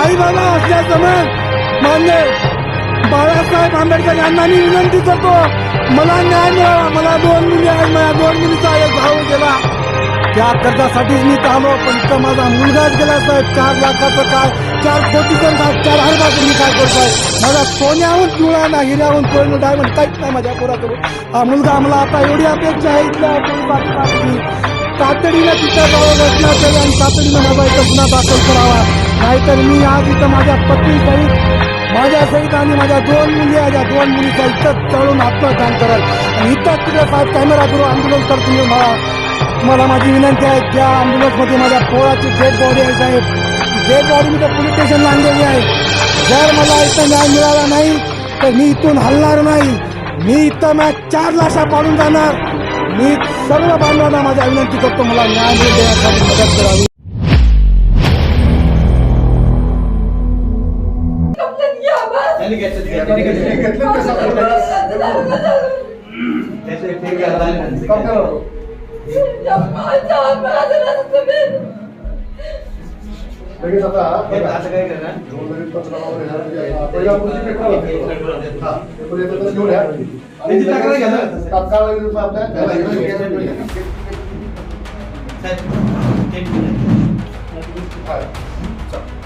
आई बाबा असल्यासमोर मान्य बाळासाहेब आंबेडकर यांना मी विनंती करतो मला न्याय मिळावा मला दोन मुली आहेत माझ्या दोन मुलीचा एक भाऊ गेला. त्या कर्जासाठीच मी थांबलो पण इथं माझा मुलगाच गेला साहेब. चार लाखाचं काय चार कोटीचं काय चार हजार मी काय करतोय? माझा सोन्याहून पिवळा ना हिऱ्याहून पिवळं डायमंड काहीच नाही माझ्या पोराकडून हा मुलगा मला आता एवढी अपेक्षा आहे इथल्या पोलिसांची तातडीनं तिथं जावं घटना आणि तातडीनं माझा इथं गुन्हा दाखल करावा. नाहीतर मी आज इथं माझ्या पत्नी सहित माझ्या सहित आणि माझ्या दोन मुली आहेत या दोन मुलीचा इथं चढून आत्मदान कराल. आणि इथं तिकडे साहेब कॅमेरा करू आंदोलन करतो तुम्ही मला मला माझी विनंती आहे त्या ॲम्ब्युलन्समध्ये माझ्या पोळाची डेड बॉडी आहे साहेब. डेड बॉडी मी तर पोलीस स्टेशनला आणलेली आहे. जर मला इथं न्याय मिळाला नाही तर मी इथून हलणार नाही. मी इथं मॅ चार लाशा पाडून जाणार. मी सर्व बांधवांना माझ्या विनंती करतो मला न्याय मिळून देण्यासाठी मदत करावी. पेपर होते. हा, पेपर येतो तर घेऊन या. त्यांची तक्रार घ्या ना. तात्काळ लगेच आपल्या. साहेब, हा. चल,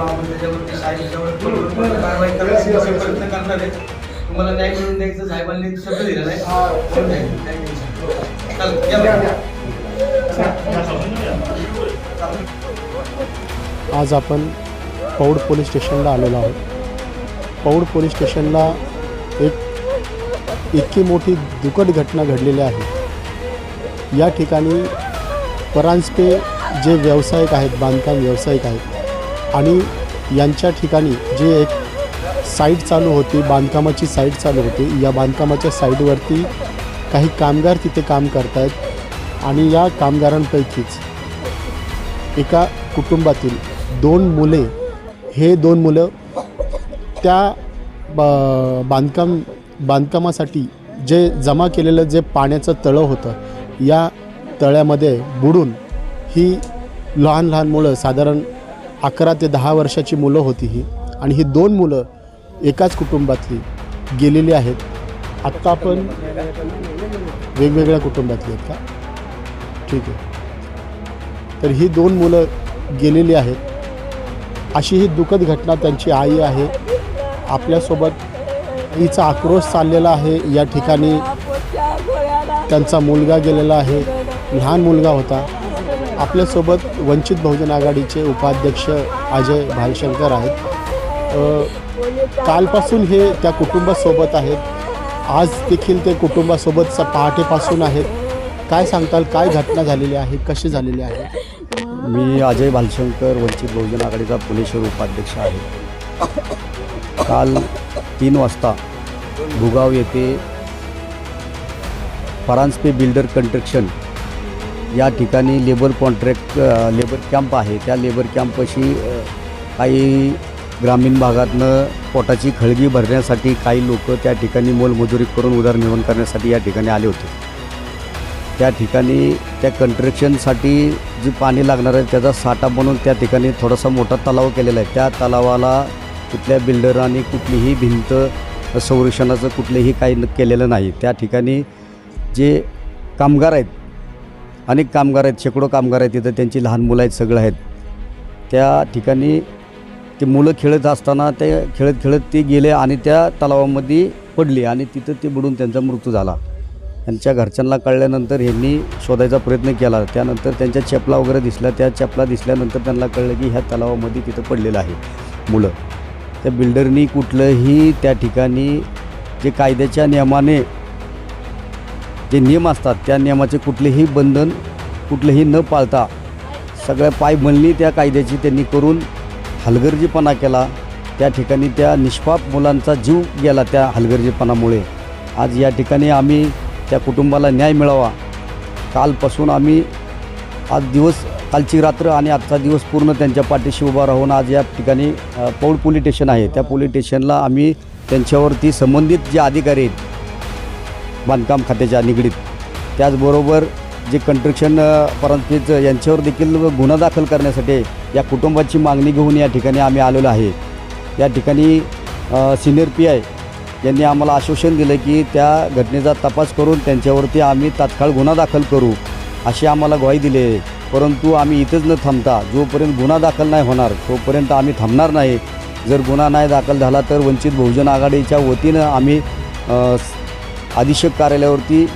आपण त्याच्यावरती पूर्ण कारवाई करायची प्रयत्न करणार आहे. तुम्हाला न्याय मिळवून द्यायचं साहेबांनी शब्द दिला नाही हा. मिळून. आज आपण पौड पोलीस स्टेशनला आलेलो आहोत. पौड पोलीस स्टेशनला एक इतकी मोठी दुःखद घटना घडलेली आहे. या ठिकाणी परांजपे जे व्यावसायिक आहेत बांधकाम व्यावसायिक आहेत आणि यांच्या ठिकाणी जे एक साईट चालू होती बांधकामाची साईट चालू होती या बांधकामाच्या साईटवरती काही कामगार तिथे काम करत आहेत आणि या कामगारांपैकीच एका कुटुंबातील दोन मुले हे दोन मुलं त्या ब बांधकाम बांधकामासाठी जे जमा केलेलं जे पाण्याचं तळं होतं या तळ्यामध्ये बुडून ही लहान लहान मुलं साधारण अकरा ते दहा वर्षाची मुलं होती ही. आणि ही दोन मुलं एकाच कुटुंबातली गेलेली आहेत. आत्ता आपण वेगवेगळ्या कुटुंबातली आहेत का? ठीक आहे. तर ही दोन मुलं गेलेली आहेत. अशी ही दुःखद घटना त्यांची आई आहे. आपल्यासोबत हिचा आक्रोश चाललेला आहे. या ठिकाणी त्यांचा मुलगा गेलेला आहे. लहान मुलगा होता. आपल्यासोबत वंचित बहुजन आघाडीचे उपाध्यक्ष अजय भालशंकर आहेत. कालपासून हे त्या कुटुंबासोबत आहेत. आज देखील ते कुटुंबासोबत स पहाटेपासून आहेत. काय सांगताल? काय घटना झालेली आहे? कशी झालेली आहे? मी अजय भालशंकर वंचित बहुजन आघाडीचा पुणेश्वर उपाध्यक्ष आहे. काल तीन वाजता भुगाव येथे परांजपे बिल्डर कन्स्ट्रक्शन या ठिकाणी लेबर कॉन्ट्रॅक्ट लेबर कॅम्प आहे. त्या लेबर कॅम्पशी काही ग्रामीण भागातनं पोटाची खळगी भरण्यासाठी काही लोक त्या ठिकाणी मोलमजुरी करून उदरनिर्माण करण्यासाठी या ठिकाणी आले होते. त्या ठिकाणी त्या कंट्रक्शनसाठी जी पाणी लागणार आहे त्याचा साठा बनवून त्या ठिकाणी थोडासा मोठा तलाव केलेला आहे. त्या तलावाला कुठल्या बिल्डरांनी कुठलीही भिंत संरक्षणाचं कुठलेही काही केलेलं नाही. त्या ठिकाणी जे कामगार आहेत अनेक कामगार आहेत शेकडो कामगार आहेत तिथं. त्यांची लहान मुलं आहेत सगळं आहेत. त्या ठिकाणी ते मुलं खेळत असताना ते खेळत खेळत ते गेले आणि त्या तलावामध्ये पडले आणि तिथं ते बुडून त्यांचा मृत्यू झाला. त्यांच्या घरच्यांना कळल्यानंतर ह्यांनी शोधायचा प्रयत्न केला. त्यानंतर त्यांच्या चपला वगैरे दिसल्या. त्या चपला दिसल्यानंतर त्यांना कळलं की ह्या तलावामध्ये तिथं पडलेलं आहे मुलं. त्या बिल्डरनी कुठलंही त्या ठिकाणी जे कायद्याच्या नियमाने जे नियम असतात त्या नियमाचे कुठलेही बंधन कुठलेही न पाळता सगळ्या पायमलनी त्या कायद्याची त्यांनी करून हलगर्जीपणा केला. त्या ठिकाणी त्या निष्पाप मुलांचा जीव गेला त्या हलगर्जीपणामुळे. आज या ठिकाणी आम्ही त्या कुटुंबाला न्याय मिळावा. कालपासून आम्ही आज दिवस कालची रात्र आणि आजचा दिवस पूर्ण त्यांच्या पाठीशी उभा राहून आज या ठिकाणी पौड पोलीस स्टेशन आहे. त्या पोलीस स्टेशनला आम्ही त्यांच्यावरती संबंधित जे अधिकारी आहेत बांधकाम खात्याच्या निगडीत. त्याचबरोबर जे कंस्ट्रक्शन परंतु यांच्यावर देखील गुन्हा दाखल करण्यासाठी या कुटुंबाची मागणी घेऊन या ठिकाणी आम्ही आलेलो आहे. या ठिकाणी सिनियर पी आय यांनी आम्हाला आश्वासन दिलं की त्या घटनेचा तपास करून त्यांच्यावरती आम्ही तात्काळ गुन्हा दाखल करू अशी आम्हाला ग्वाही दिली आहे. परंतु आम्ही इथंच न थांबता जोपर्यंत गुन्हा दाखल नाही होणार तोपर्यंत आम्ही थांबणार नाही. जर गुन्हा नाही दाखल झाला तर वंचित बहुजन आघाडीच्या वतीनं आम्ही अधीक्षक कार्यालयावरती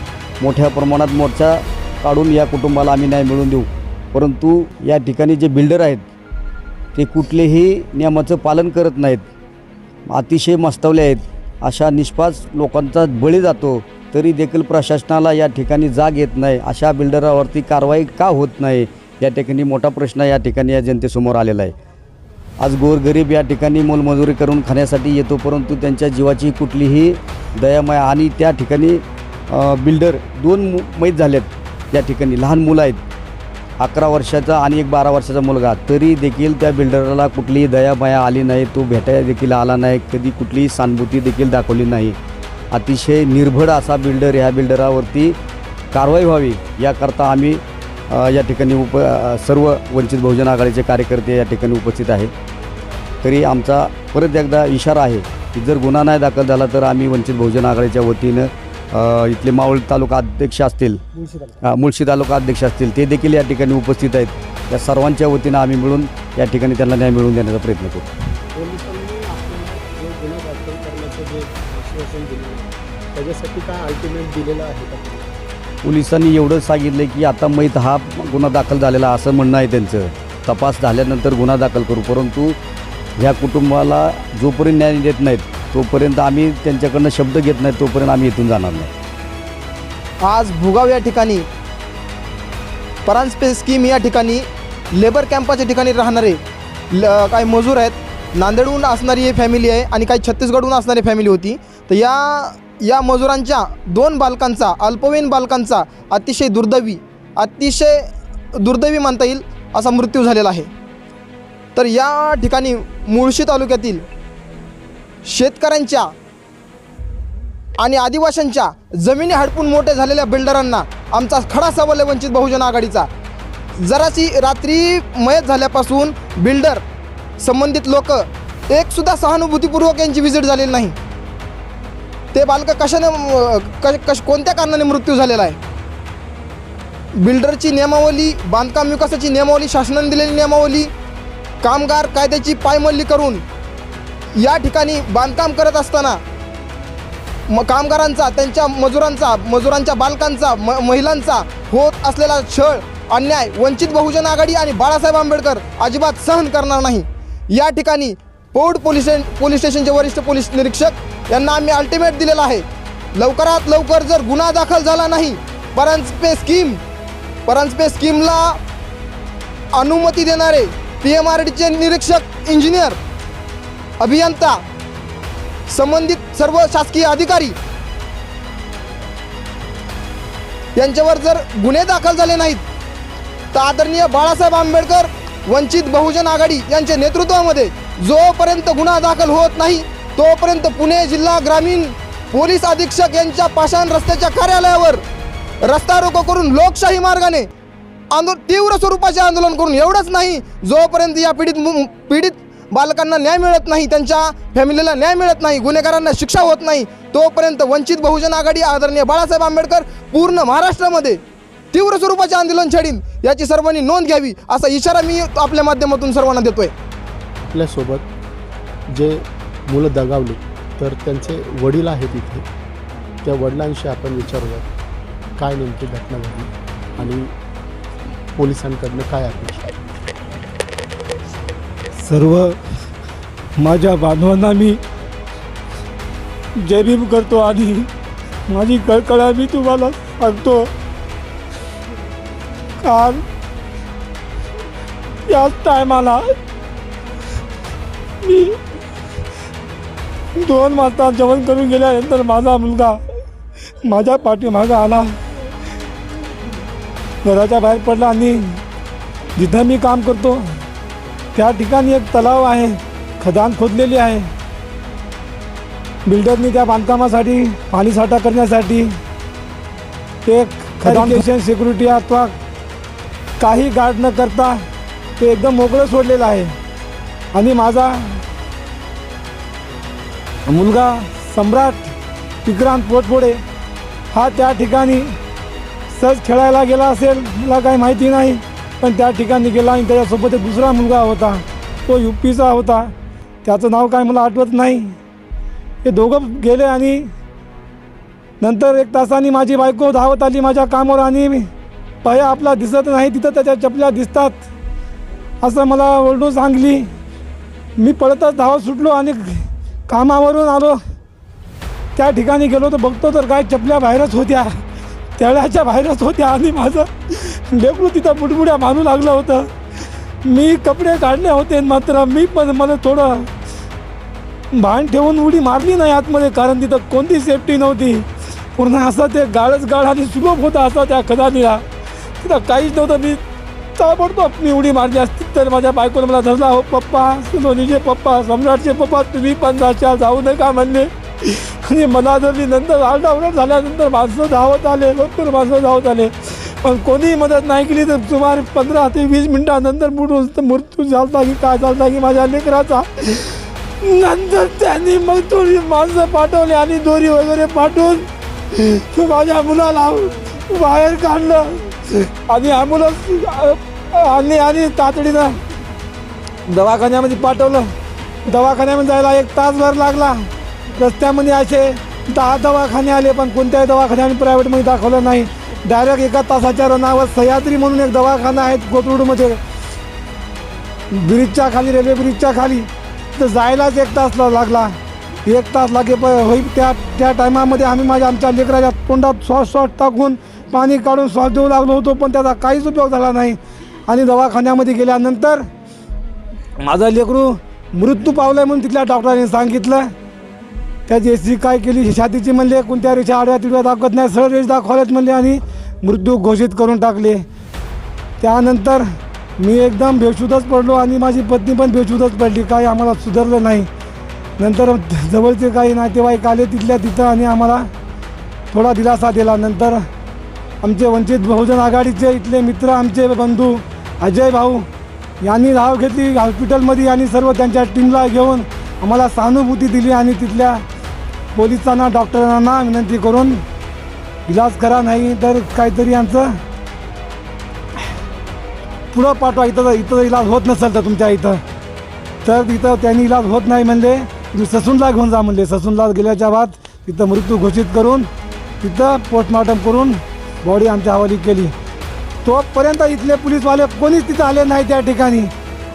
मोठ्या प्रमाणात मोर्चा काढून या कुटुंबाला आम्ही न्याय मिळवून देऊ. परंतु या ठिकाणी जे बिल्डर आहेत ते कुठलेही नियमाचं पालन करत नाहीत. अतिशय मस्तवले आहेत. अशा निष्पास लोकांचा बळी जातो तरी देखील प्रशासनाला या ठिकाणी जाग येत नाही. अशा बिल्डरावरती कारवाई का होत नाही? या ठिकाणी मोठा प्रश्न या ठिकाणी या जनतेसमोर आलेला आहे. आज गोरगरीब या ठिकाणी मोलमजुरी करून खाण्यासाठी येतो परंतु त्यांच्या जीवाची कुठलीही दयामय आणि त्या ठिकाणी बिल्डर दोन मु मैत झालेत या ठिकाणी. लहान मुलं आहेत. अकरा वर्षाचा आणि एक बारा वर्षाचा मुलगा. तरी देखील त्या बिल्डरला कुठलीही दयामाया आली नाही. तो भेटायला देखील आला नाही. कधी कुठलीही सहानुभूती देखील दाखवली नाही. अतिशय निर्भड असा बिल्डर ह्या बिल्डरावरती कारवाई व्हावी याकरता आम्ही या ठिकाणी उप सर्व वंचित बहुजन आघाडीचे कार्यकर्ते या ठिकाणी उपस्थित आहेत तरी आमचा परत एकदा इशारा आहे की जर गुन्हा नाही दाखल झाला तर आम्ही वंचित बहुजन आघाडीच्या वतीनं इथले मावळ तालुका अध्यक्ष असतील मुळशी तालुका अध्यक्ष असतील ते देखील या ठिकाणी उपस्थित आहेत. या सर्वांच्या वतीनं आम्ही मिळून या ठिकाणी त्यांना न्याय मिळवून देण्याचा प्रयत्न करू. पोलिसांनी एवढं सांगितलं की आता मैत हा गुन्हा दाखल झालेला असं म्हणणं आहे त्यांचं. तपास झाल्यानंतर गुन्हा दाखल करू. परंतु ह्या कुटुंबाला जोपर्यंत न्याय देत नाहीत तोपर्यंत आम्ही त्यांच्याकडनं शब्द घेत नाहीत तोपर्यंत आम्ही इथून जाणार नाही. आज भुगाव या ठिकाणी परांजपे स्कीम या ठिकाणी लेबर कॅम्पाच्या ठिकाणी राहणारे ल काही मजूर आहेत. नांदेडहून असणारी ही फॅमिली आहे आणि काही छत्तीसगडहून असणारी फॅमिली होती. तर या या मजुरांच्या दोन बालकांचा अल्पवयीन बालकांचा अतिशय दुर्दैवी अतिशय दुर्दैवी म्हणता येईल असा मृत्यू झालेला आहे. तर या ठिकाणी मुळशी तालुक्यातील शेतकऱ्यांच्या आणि आदिवाशांच्या जमिनी हडपून मोठे झालेल्या बिल्डरांना आमचा खडा सवाल वंचित बहुजन आघाडीचा. जराशी रात्री मयत झाल्यापासून बिल्डर संबंधित लोक एकसुद्धा सहानुभूतीपूर्वक यांची व्हिजिट झालेली नाही. ते बालक कशाने कश कश कोणत्या कारणाने मृत्यू झालेला आहे? बिल्डरची नियमावली बांधकाम विकासाची नियमावली शासनाने दिलेली नियमावली कामगार कायद्याची पायमल्ली करून या ठिकाणी बांधकाम करत असताना म कामगारांचा त्यांच्या मजुरांचा मजुरांच्या बालकांचा म महिलांचा होत असलेला छळ अन्याय वंचित बहुजन आघाडी आणि बाळासाहेब आंबेडकर अजिबात सहन करणार नाही. या ठिकाणी पौड पोलीस पोलीस स्टेशनचे वरिष्ठ पोलीस निरीक्षक यांना आम्ही अल्टिमेट दिलेला आहे. लवकरात लवकर जर गुन्हा दाखल झाला नाही परांजपे स्कीम परांजपे स्कीमला अनुमती देणारे पी एम आर डीचे निरीक्षक इंजिनियर अभियंता संबंधित सर्व शासकीय अधिकारी यांच्यावर जर गुन्हे दाखल झाले नाहीत तर आदरणीय बाळासाहेब आंबेडकर वंचित बहुजन आघाडी यांच्या नेतृत्वामध्ये जोपर्यंत गुन्हा दाखल होत नाही तोपर्यंत पुणे जिल्हा ग्रामीण पोलीस अधीक्षक यांच्या पाषाण रस्त्याच्या कार्यालयावर रस्ता रोको करून लोकशाही मार्गाने आंदोलन तीव्र स्वरूपाचे आंदोलन करून एवढंच नाही जोपर्यंत या पीडित मु- पीडित बालकांना न्याय मिळत नाही त्यांच्या फॅमिलीला न्याय मिळत नाही गुन्हेगारांना शिक्षा होत नाही तोपर्यंत वंचित बहुजन आघाडी आदरणीय बाळासाहेब आंबेडकर पूर्ण महाराष्ट्रामध्ये तीव्र स्वरूपाचे आंदोलन छेडीन याची सर्वांनी नोंद घ्यावी असा इशारा मी आपल्या माध्यमातून सर्वांना देतोय. आपल्यासोबत जे मुलं दगावली तर त्यांचे वडील आहेत इथे. त्या वडिलांशी आपण विचारूया काय नेमकी घटना घडली आणि पोलिसांकडनं काय अपेक्षा? सर्व माझ्या बांधवांना मी जय भीम करतो आणि माझी कळकळा मी तुम्हाला सांगतो. काल याच टायमाला मी दोन वाजता जेवण करून गेल्यानंतर माझा मुलगा माझ्या पाठीमागं आला. घराच्या बाहेर पडला आणि जिथं मी काम करतो त्या ठिकाणी एक तलाव आहे खदान खोदलेली आहे. बिल्डरनी त्या बांधकामासाठी पाणी साठा करण्यासाठी एक खदान सिक्युरिटी अथवा काही गार्ड न करता ते एकदम मोकळं सोडलेलं आहे. आणि माझा मुलगा सम्राट विक्रांत पोटफोडे हा त्या ठिकाणी सहज खेळायला गेला असेल मला काही माहिती नाही. पण त्या ठिकाणी गेला आणि त्याच्यासोबत एक दुसरा मुलगा होता. तो यू पीचा होता. त्याचं नाव काय मला आठवत नाही. हे दोघं गेले आणि नंतर एक तासाने माझी बायको धावत आली माझ्या कामावर आणि पाया आपला दिसत नाही तिथं त्याच्या चपल्या दिसतात. असं मला ओरडून सांगली. मी पळतच धावत सुटलो आणि कामावरून आलो. त्या ठिकाणी गेलो तर बघतो तर काय चपल्या बाहेरच होत्या. तळ्याच्या बाहेरच होत्या आणि माझं लेकरू तिथं बुडबुड्या मारू लागलं होतं. मी कपडे काढले होते मात्र मी पण मला थोडं भान ठेवून उडी मारली नाही आतमध्ये कारण तिथं कोणती सेफ्टी नव्हती. पूर्ण असं ते गाळच गाळ आणि सुलभ होता असा त्या खदानीला. तिथं काहीच नव्हतं. मी ताबडतोब मी उडी मारली असती तर माझ्या बायकोनं मला धरला हो पप्पा सोनीचे पप्पा सम्राटचे पप्पा तुम्ही पण जाशा जाऊ नका म्हणले. आणि मला धरली नंतर आरडाओरड झाल्यानंतर माणसं धावत आले भरपूर माणसं धावत आले पण कोणीही मदत नाही केली तर सुमारे पंधरा ते वीस मिनिटानंतर बुडून तर मृत्यू झालता की काय झालता की माझ्या लेकराचा नंतर त्यांनी मग थोडी माणसं पाठवली आणि दोरी वगैरे पाठवून माझ्या मुलाला बाहेर काढलं आणि ॲम्ब्युलन्स आणली आणि तातडीनं दवाखान्यामध्ये पाठवलं दवाखान्यामध्ये जायला एक तासभर लागला रस्त्यामध्ये असे दहा दवाखाने आले पण कोणत्याही दवाखान्याने प्रायव्हेटमध्ये दाखवलं नाही. डायरेक्ट एका तासाच्या रनावर सह्याद्री म्हणून एक दवाखाना आहे कोथरूडमध्ये ब्रिजच्या खाली रेल्वे ब्रिजच्या खाली. तर जायलाच एक तास लागला. एक तास लागे प होई त्या त्या टायमामध्ये आम्ही माझ्या आमच्या लेकराच्या तोंडात श्वास श्वास टाकून पाणी काढून श्वास देऊ लागलो होतो पण त्याचा काहीच उपयोग झाला नाही. आणि दवाखान्यामध्ये गेल्यानंतर माझा लेकरू मृत्यू पावलाय म्हणून तिथल्या डॉक्टरांनी सांगितलं. त्याची एस काय केली? छातीची म्हणले कोणत्या रेषा आडव्या तिडव्या दाखवत नाही सरळ रेष दाखवल्यात म्हणले आणि मृत्यू घोषित करून टाकले. त्यानंतर मी एकदम बेशुद्धच पडलो आणि माझी पत्नी पण बेशुद्धच पडली. काही आम्हाला सुधारलं नाही. नंतर जवळचे काही नातेवाईक आले तिथल्या तिथं आणि आम्हाला थोडा दिलासा दिला. नंतर आमचे वंचित बहुजन आघाडीचे इथले मित्र आमचे बंधू अजय भाऊ यांनी धाव घेतली. हॉस्पिटलमध्ये आणि सर्व त्यांच्या टीमला घेऊन आम्हाला सहानुभूती दिली आणि तिथल्या पोलिसांना डॉक्टरांना विनंती करून इलाज करा नाही तर काहीतरी यांचं पुढं पाठवा. इथं इथं इलाज होत नसेल तर तुमच्या इथं. तर तिथं त्यांनी इलाज होत नाही म्हणले. तुम्ही ससूनला घेऊन जा म्हणले. ससूनला गेल्याच्या बाद तिथं मृत्यू घोषित करून तिथं पोस्टमॉर्टम करून बॉडी आमच्या हवाली केली. तोपर्यंत इथले पोलीसवाले कोणीच तिथं आले नाही त्या ठिकाणी.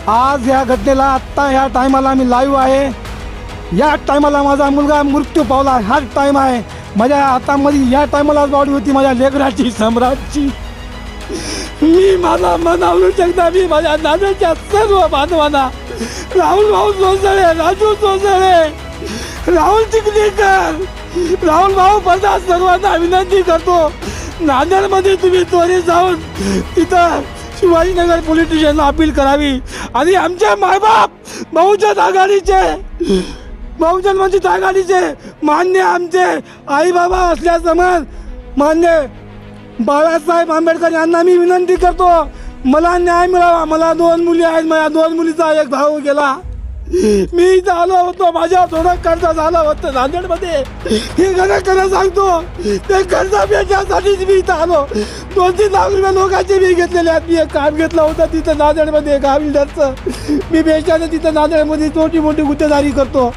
आज ह्या घटनेला आत्ता ह्या टायमाला आम्ही लाईव्ह आहे. या टायमाला माझा मुलगा मृत्यू पावला. हाच टाईम आहे. माझ्या हातामध्ये या टायमाला बॉडी होती. माझ्या लेकराची सम्राटची. मी माझा मन आवडू शकता. मी माझ्या दादाच्या सर्व बांधवांना राहुल भाऊ सोसळे राजू सोसळे राहुल चिखलीकर राहुल भाऊ बसा सर्वांना विनंती करतो. नांदेडमध्ये तुम्ही त्वरित जाऊन तिथं शिवाजीनगर पोलीस स्टेशनला अपील करावी. आणि आमचे मायबाप बहुजन आघाडीचे बहुजन वंचित आघाडीचे मान्य आमचे आई बाबा असल्यासमोर मान्य बाळासाहेब आंबेडकर यांना मी विनंती करतो मला न्याय मिळावा मला दोन मुली आहेत माझ्या दोन मुलीचा एक भाऊ गेला. मी इथं आलो होतो माझ्या थोडं कर्ज झालं होतं नांदेडमध्ये. हे खरं खरं सांगतो ते कर्ज भेटण्यासाठीच मी इथं आलो. दोन तीन लाख रुपये लोकांचे मी घेतलेले आहेत. मी एक काम घेतलं होतं तिथं नांदेडमध्ये गाविल्डरचं मी बेचाने तिथं नांदेडमध्ये छोटी मोठी गुत्तेदारी करतो.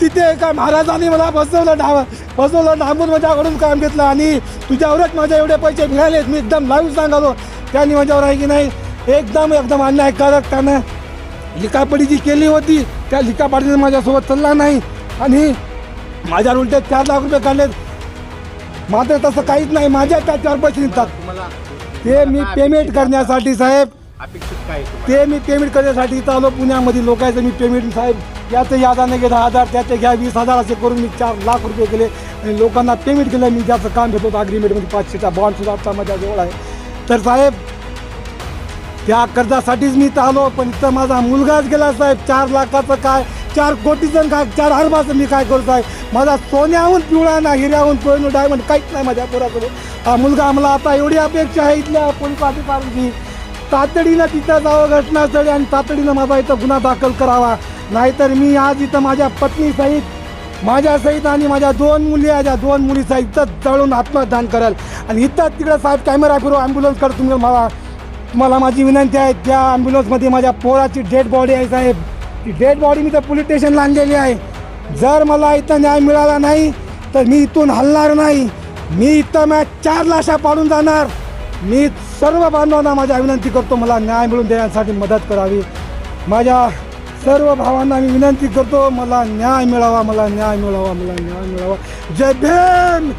तिथे एका महाराजांनी मला बसवलं डाव बसवलं डांबून माझ्याकडून काम घेतलं आणि तुझ्यावरच माझे एवढे पैसे मिळालेत. मी एकदम लाईव्ह सांगालो. त्यांनी माझ्यावर आहे की नाही एकदम एकदम अन्यायकारक त्यानं लिकापडी जी केली होती. त्या लिकापाडीने माझ्यासोबत चालला नाही. आणि माझ्यावर उलटे चार लाख रुपये काढलेत. मात्र तसं काहीच नाही. माझ्या त्या चार पैसे निघतात. ते मी पेमेंट करण्यासाठी साहेब. अपेक्षित काय ते मी पेमेंट करण्यासाठी इथं आलो. पुण्यामध्ये लोकांचं मी पेमेंट साहेब. याचं यादाने घे दहा हजार त्याचे घ्या. वीस हजार असे करून मी चार लाख रुपये केले. आणि लोकांना पेमेंट केलं. मी ज्याचं काम घेतो अग्रीमेंटमध्ये पाचशेचा बॉन्डसुद्धा आता माझ्याजवळ आहे. तर साहेब त्या कर्जासाठीच मी इथं आलो पण इथं माझा मुलगाच गेला साहेब. चार लाखाचं काय चार कोटीचं काय चार हरबाचं मी काय करू साहेब? माझा सोन्याहून पिवळा ना हिऱ्याहून कोहिनूर डायमंड काहीच नाही माझ्या पोरासोबत हा मुलगा मला आता एवढी अपेक्षा आहे इथल्या पोलीस अधिकाऱ्यांची तातडीनं तिथं जावं घटनास्थळी आणि तातडीनं माझा इथं गुन्हा दाखल करावा. नाहीतर मी आज इथं माझ्या पत्नीसहित माझ्यासहित आणि माझ्या दोन मुली आहे त्या दोन मुलीसहित इथं जळून आत्मदान करेल. आणि इथं तिकडं साहेब कॅमेरा फिरू ॲम्ब्युलन्सकडे तुम्ही मला तुम्हाला माझी विनंती आहे त्या ॲम्ब्युलन्समध्ये माझ्या पोराची डेड बॉडी आहे साहेब. ती डेड बॉडी मी तर पोलीस स्टेशनला आणलेली आहे. जर मला इथं न्याय मिळाला नाही तर मी इथून हलणार नाही. मी इथं मॅ चार लाशा पाडून जाणार. मी सर्व बांधवांना माझ्या विनंती करतो मला न्याय मिळून देण्यासाठी मदत करावी. माझ्या सर्व भावांना मी विनंती करतो मला न्याय मिळावा मला न्याय मिळावा मला न्याय मिळावा. जय भीम!